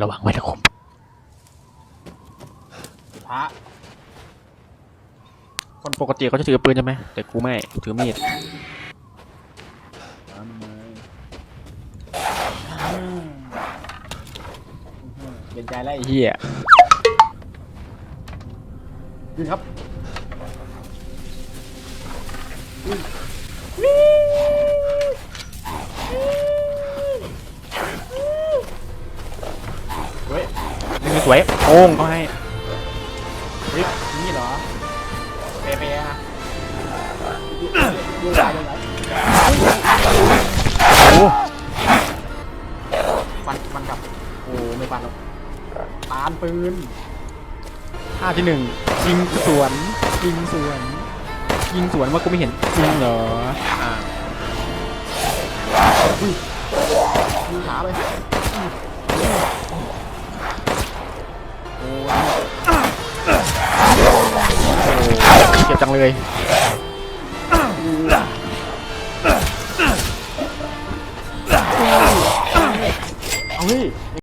ระวังไว้นะคมพระคนปกติเขาจะถือปืนใช่ไหมแต่กูไม่ถือมีดทำไมเปลี่ยนใจแล้วไอ้เฮียยิงครับเฮ้ย นี่ สวยโป้งเขาให้เฮ้ยนี่เหรอเปเปอะดูได้เลยไหมโอ้ฟันฟันกลับโอ้ไม่ฟันหรอกปานปืนท่าที่หนึ่งยิงสวนยิงสวนยิงสวนว่ากูไม่เห็นจริงเหรออ่ายิงขาไป จ็บจังเลยเอาเฮ้ย